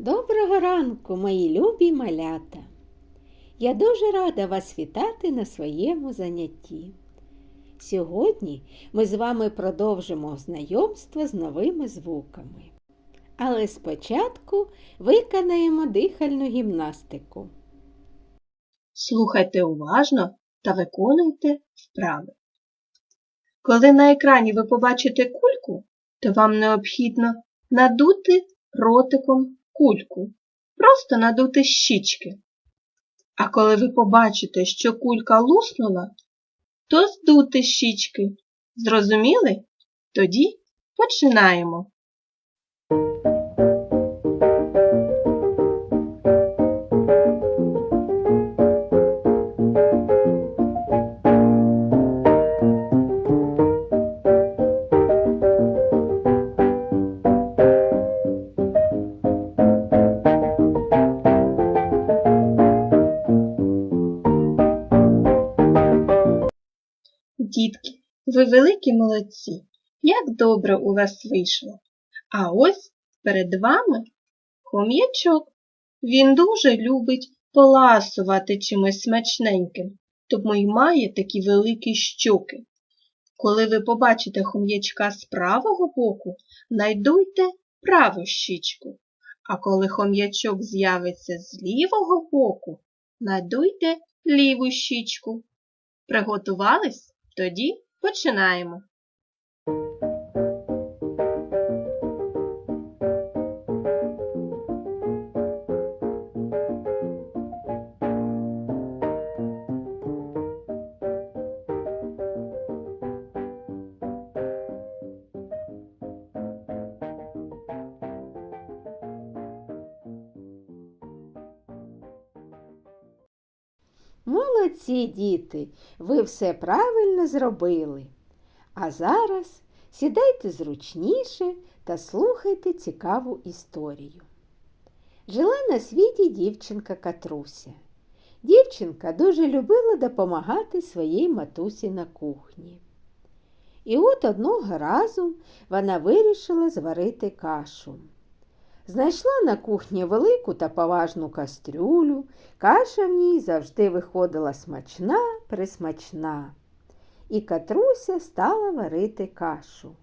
Доброго ранку, мої любі малята! Я дуже рада вас вітати на своєму занятті. Сьогодні ми з вами продовжимо знайомство з новими звуками. Але спочатку виконаємо дихальну гімнастику. Слухайте уважно та виконуйте вправи. Коли на екрані ви побачите кульку, то вам необхідно надути ротиком кульку, просто надути щічки. А коли ви побачите, що кулька луснула, то здути щічки. Зрозуміли? Тоді починаємо. Великі молодці. Як добре у вас вийшло. А ось перед вами хом'ячок. Він дуже любить поласувати чимось смачненьким, тому й має такі великі щоки. Коли ви побачите хом'ячка з правого боку, найдуйте праву щічку. А коли хом'ячок з'явиться з лівого боку, надуйте ліву щічку. Приготувались? Тоді починаємо. Молодці, діти, ви все правильно зробили. А зараз сідайте зручніше та слухайте цікаву історію. Жила на світі дівчинка Катруся. Дівчинка дуже любила допомагати своїй матусі на кухні. І от одного разу вона вирішила зварити кашу. Знайшла на кухні велику та поважну кастрюлю, каша в ній завжди виходила смачна, присмачна. І Катруся стала варити кашу.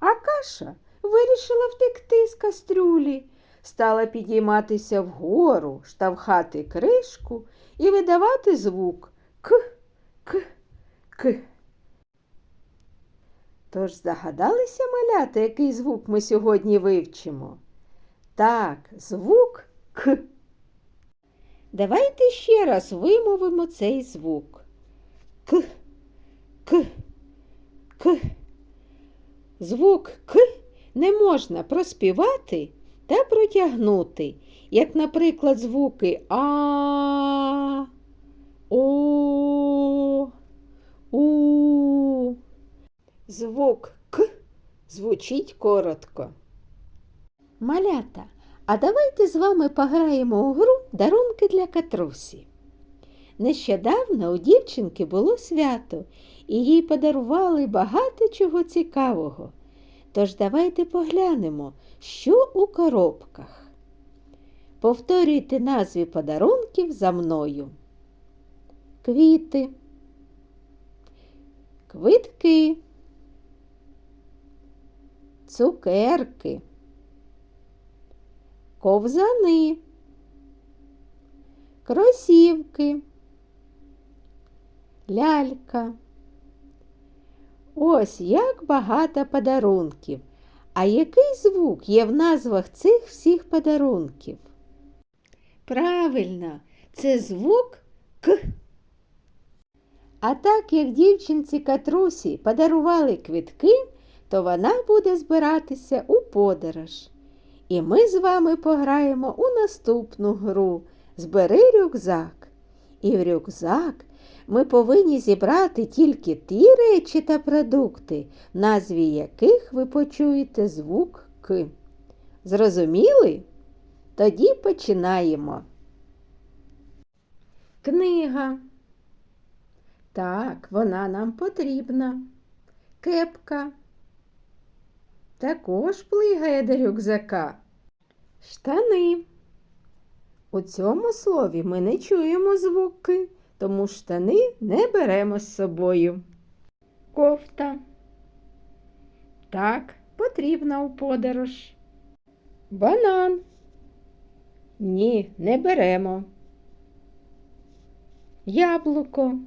А каша вирішила втекти з кастрюлі, стала підійматися вгору, штовхати кришку і видавати звук к, к, к. Тож здогадалися маляти, який звук ми сьогодні вивчимо? Так, звук К. Давайте ще раз вимовимо цей звук. К, К, К. Звук К не можна проспівати та протягнути, як, наприклад, звуки А, О, У. Звук К звучить коротко. Малята, а давайте з вами пограємо у гру дарунки для катрусі. Нещодавно у дівчинки було свято, і їй подарували багато чого цікавого. Тож давайте поглянемо, що у коробках. Повторюйте назви подарунків за мною. Квіти, квитки, цукерки ковзани, кросівки, лялька. Ось як багато подарунків. А який звук є в назвах цих всіх подарунків? Правильно, це звук К. А так як дівчинці Катрусі подарували квитки, то вона буде збиратися у подорож. І ми з вами пограємо у наступну гру Збери рюкзак. І в рюкзак ми повинні зібрати тільки ті речі та продукти, назві яких ви почуєте звук К. Зрозуміли? Тоді починаємо. Книга. Так, вона нам потрібна. Кепка також плигає до рюкзака. Штани. У цьому слові ми не чуємо звуки, тому штани не беремо з собою. Кофта. Так, потрібна у подорож. Банан. Ні, не беремо. Яблуко.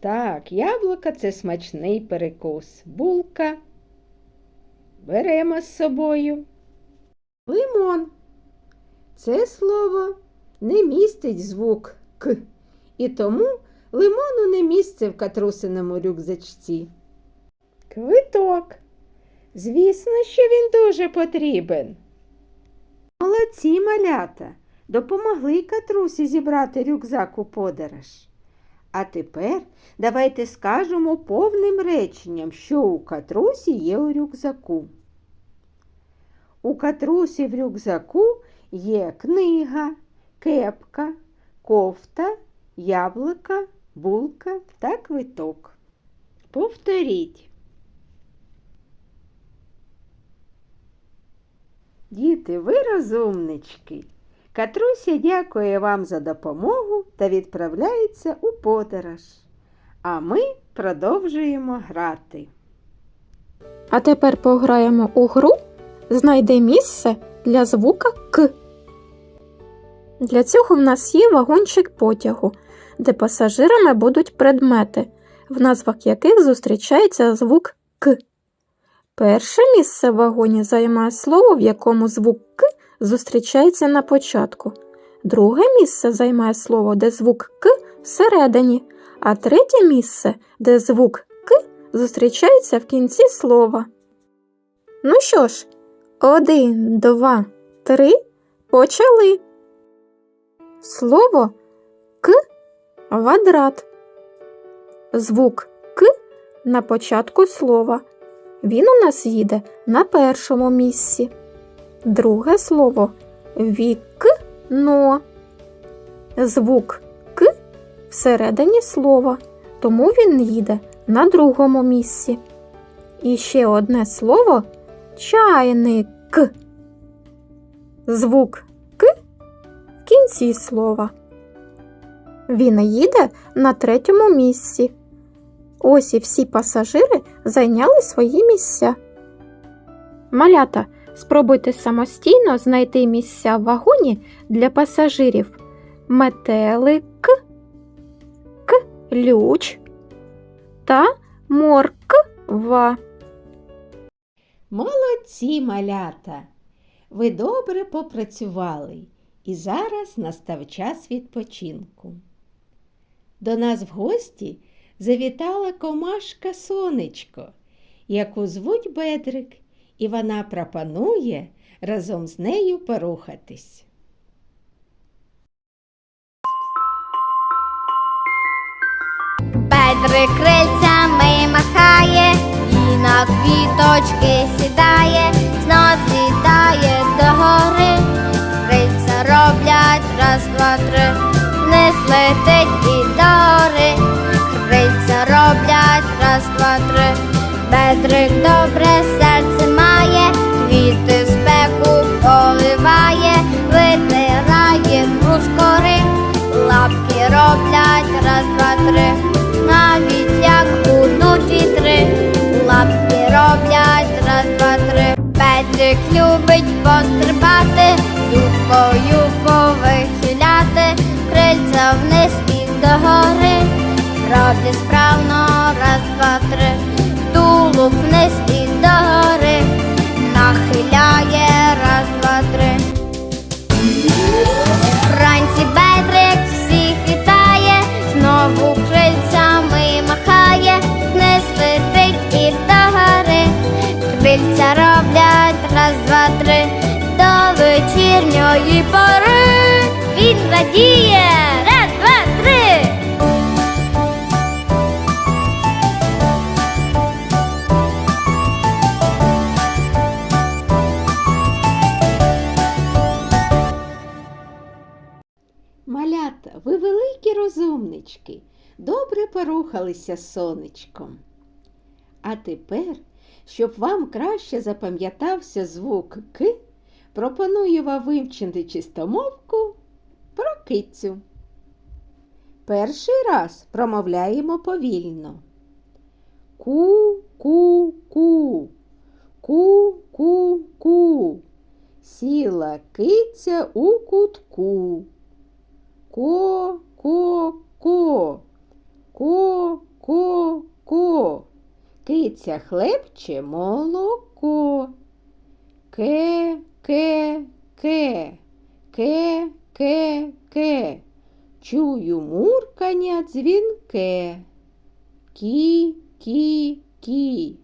Так, яблуко це смачний перекус. Булка. Беремо з собою. Лимон. Це слово не містить звук К, і тому лимону не місце в катрусиному рюкзачці. Квиток. Звісно, що він дуже потрібен. Молодці малята допомогли катрусі зібрати рюкзак у подорож. А тепер давайте скажемо повним реченням, що у катрусі є у рюкзаку. У катрусі в рюкзаку є книга, кепка, кофта, яблука, булка та квиток. Повторіть. Діти, ви розумнички. Катруся дякує вам за допомогу та відправляється у подорож. А ми продовжуємо грати. А тепер пограємо у гру Знайди місце для звука К. Для цього в нас є вагончик потягу, де пасажирами будуть предмети, в назвах яких зустрічається звук К. Перше місце в вагоні займає слово, в якому звук зустрічається на початку. Друге місце займає слово, де звук К всередині, а третє місце, де звук К зустрічається в кінці слова. Ну що ж, один, два, три, почали. Слово К квадрат. Звук К на початку слова. Він у нас їде на першому місці. Друге слово вікно. Звук К всередині слова, тому він їде на другому місці. І ще одне слово чайник. Звук К в кінці слова. Він їде на третьому місці. Ось і всі пасажири зайняли свої місця. Малята, спробуйте самостійно знайти місця в вагоні для пасажирів. Метелик, ключ та морква. Молодці малята! Ви добре попрацювали, і зараз настав час відпочинку. До нас в гості завітала комашка Сонечко, яку звуть Бедрик, і вона пропонує разом з нею порухатись. Петрик крильцями махає, і на квіточки сідає, знов злітає до гори. Крильця роблять раз, два, три, вниз летить і до гори. Крильця роблять раз, два, три. Петрик добре серце раз, три. Навіть як будуть вітри, лапки роблять раз, два, три. Петрик любить пострибати, дубкою повихиляти, крильця вниз і догори. Роблять справно розумнички, добре порухалися сонечком. А тепер, щоб вам краще запам'ятався звук К, пропоную вам вивчити чистомовку про кицю. Перший раз промовляємо повільно. Ку-ку-ку, ку-ку-ку. Сіла киця у кутку. Ко-ко-ко, ко-ко-ко. Киця хлебче молоко. Ке, ке, ке, ке, ке, ке. Чую муркання дзвінке. Кі, кі, кі,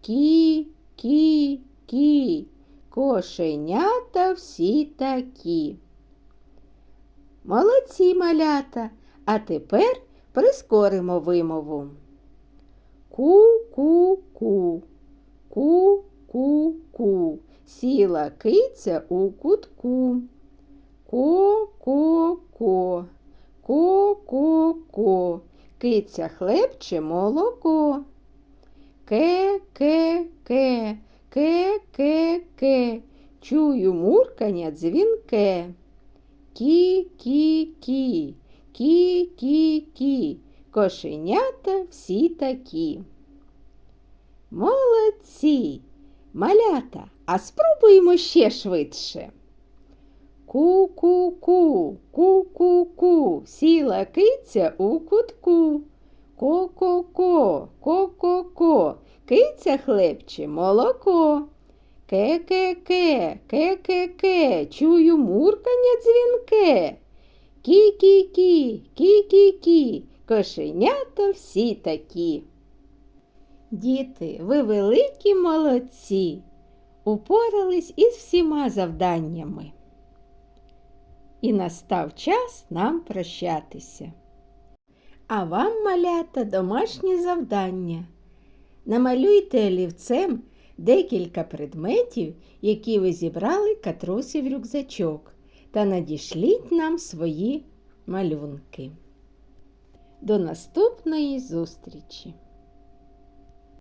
кі, кі, кі. Кошенята всі такі. Молодці малята, а тепер прискоримо вимову. Ку-ку-ку, ку-ку-ку, сіла киця у кутку. Ко-ко-ко, ко-ко-ко, киця хлебче молоко. Ке-ке-ке, ке-ке-ке, чую муркання дзвінке. Кі-кі-кі, кі-кі-кі, кошенята всі такі. Молодці! Малята, а спробуємо ще швидше. Ку-ку-ку, ку-ку-ку, сіла киця у кутку. Ко-ко-ко, ко-ко-ко, киця хлебче молоко. Ке-ке-ке, ке-ке-ке, чую муркання дзвінке. Кі-кі-кі, кі-кі-кі, кошенята всі такі. Діти, ви великі молодці, упорались із всіма завданнями. І настав час нам прощатися. А вам, малята, домашнє завдання. Намалюйте олівцем декілька предметів, які ви зібрали катрусі в рюкзачок, та надішліть нам свої малюнки. До наступної зустрічі!